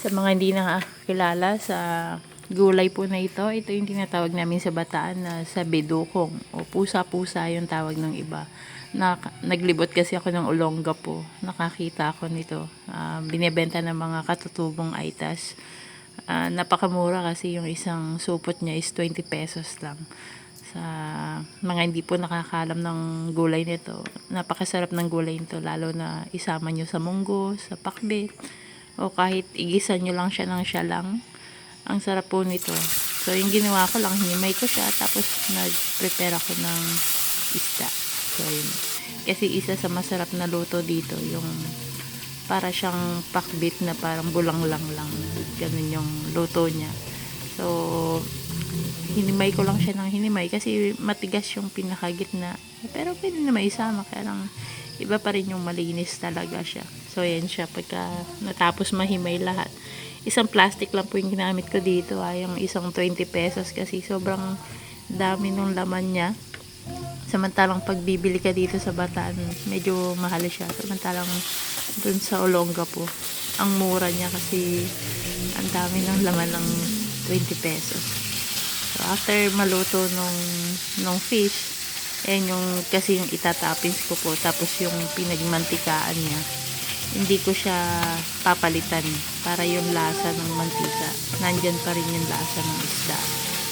Sa mga hindi nakakilala sa gulay po na ito, ito yung tinatawag namin sa bataan na sa bedukong o pusa-pusa yung tawag ng iba. Na, naglibot kasi ako ng Olongga po. Nakakita ako nito. Ah, binebenta ng mga katutubong aitas. Ah, napakamura kasi yung isang supot niya is 20 pesos lang. Sa mga hindi po nakakalam ng gulay nito, napakasarap ng gulay nito lalo na isama nyo sa munggo, sa pakbet, o kahit igisa nyo lang siya ng siya lang. Ang sarap po nito. So, yung ginawa ko lang, hinimay ko siya, tapos nag-prepare ako ng isda. So, yun. Kasi isa sa masarap na luto dito, yung para siyang pakbit na parang bulang lang lang. Ganun yung luto niya. So, hinimay ko lang siya ng hinimay kasi matigas yung pinakagitna. Pero pwede na maisama, kaya lang iba pa rin yung malinis talaga siya. So, yan siya. Pagka natapos mahimay lahat. Isang plastic lang po yung ginamit ko dito. Ah, yung isang 20 pesos kasi sobrang dami nung laman niya. Samantalang pag bibili ka dito sa Bataan, medyo mahal siya. Samantalang dun sa Olongga po, ang mura niya kasi ang dami ng laman ng 20 pesos. So, after maluto nung, nung fish, ayan yung, kasi yung itatapins ko po, tapos yung pinagmantikaan niya, hindi ko siya papalitan para yung lasa ng mantika, nandyan pa rin yung lasa ng isda.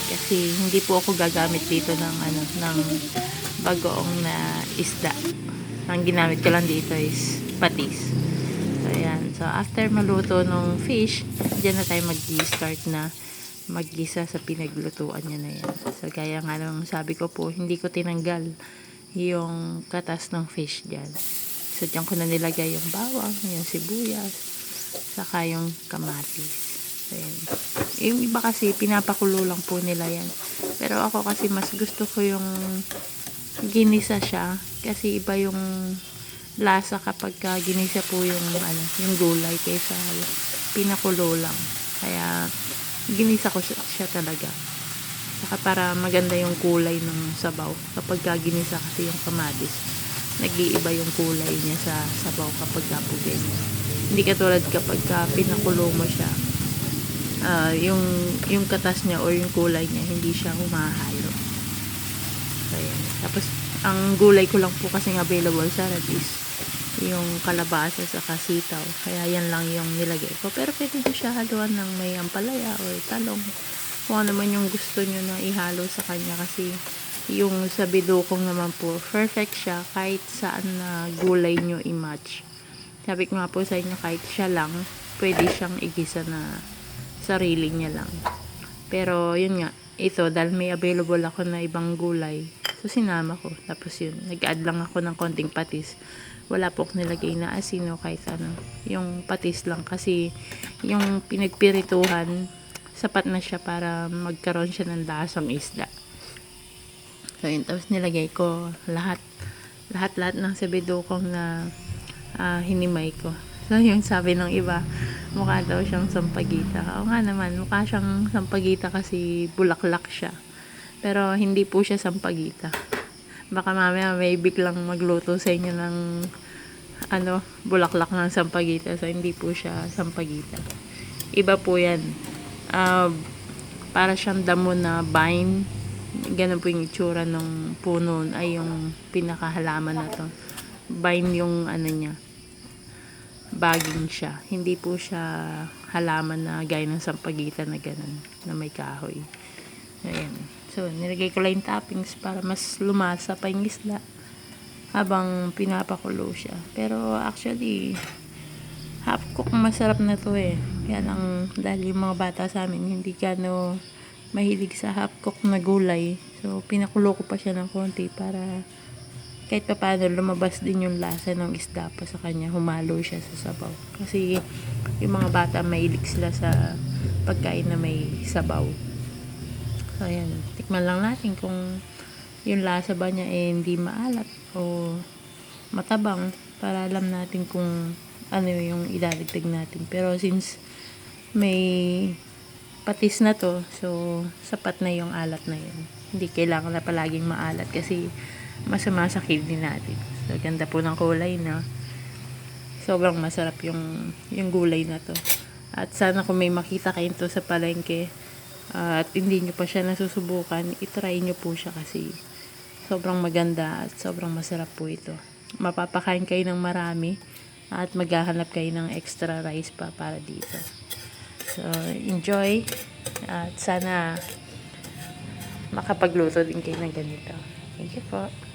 Kasi hindi po ako gagamit dito ng, ano, ng bagoong na isda. Ang ginamit ko lang dito is patis. So, ayan. So, after maluto ng fish, dyan na tayo mag-start na maggisa sa pinaglutuan niya na yan. So, gaya nga nung sabi ko po, hindi ko tinanggal yung katas ng fish dyan. So, dyan ko na nilagay yung bawang, yung sibuyas, saka yung kamatis. Yan. Yung iba kasi, pinapakulo lang po nila yan. Pero ako kasi mas gusto ko yung ginisa siya. Kasi iba yung lasa kapag ka ginisa po yung, ano, yung gulay kaysa pinakulo lang. Kaya, ginisa ko siya, siya talaga. Saka para maganda yung kulay ng sabaw. Kapag ka ginisa kasi yung kamatis, nag-iiba yung kulay niya sa sabaw kapag ka po ganyan. Hindi katulad kapag ka pinakulo mo siya, ah, yung, yung katas niya or yung kulay niya, hindi siya humahalo. So. Tapos, ang gulay ko lang po kasing available sa red is yung kalabasa sa kasitaw. Kaya yan lang yung nilagay ko. Pero pwede nyo siya haluan ng may ampalaya or talong. Kung ano man yung gusto nyo na ihalo sa kanya. Kasi yung sa bidukong naman po, perfect siya kahit saan na gulay nyo i-match. Sabi ko nga po sa inyo, kahit siya lang, pwede siyang igisa na sarili niya lang. Pero yun nga, ito dahil may available ako na ibang gulay, so sinama ko. Tapos yun, nag-add lang ako ng konting patis. Wala po akong nilagay na asin o kahit ano. Yung patis lang kasi yung pinagpirituhan, sapat na siya para magkaroon siya ng lasang isda. So yun, tapos nilagay ko lahat, lahat-lahat ng sabidukong na ah, hinimay ko. So yung sabi ng iba, mukha daw siyang sampagita. Oo nga naman, mukha siyang sampagita kasi bulaklak siya. Pero hindi po siya sampagita. Baka mamaya may biglang magluto sa inyo ng ano, bulaklak ng sampagita. So hindi po siya sampagita. Iba po yan. Ah, para siyang damo na vine. Ganun po yung itsura ng puno ay yung pinakahalaman na to. Vine yung ano niya, baging siya. Hindi po siya halaman na gaya ng sampagitan na ganun, na may kahoy. Ayan. So, nilagay ko lang yung toppings para mas lumasa pa yung isla habang pinapakulo siya. Pero actually, half cook masarap na to eh. Kaya lang, dahil yung mga bata sa amin, hindi gano mahilig sa half cook na gulay. So, pinakulo ko pa siya ng konti para kahit pa paano lumabas din yung lasa ng isda pa sa kanya, humalo siya sa sabaw. Kasi yung mga bata mahilig sila sa pagkain na may sabaw. So, ayan. Tikman lang natin kung yung lasa ba niya eh hindi maalat o matabang para alam natin kung ano yung idadagdag natin. Pero since may patis na to, so sapat na yung alat na yun. Hindi kailangan na palaging maalat kasi masama sa kidney natin. So, ganda po ng kulay na. Sobrang masarap yung, yung gulay na to. At sana kung may makita kayo to sa palengke at hindi nyo pa siya nasusubukan, itry nyo po siya kasi sobrang maganda at sobrang masarap po ito. Mapapakain kayo ng marami at maghahanap kayo ng extra rice pa para dito. So, enjoy at sana makapagluto din kayo ng ganito. Thank you po.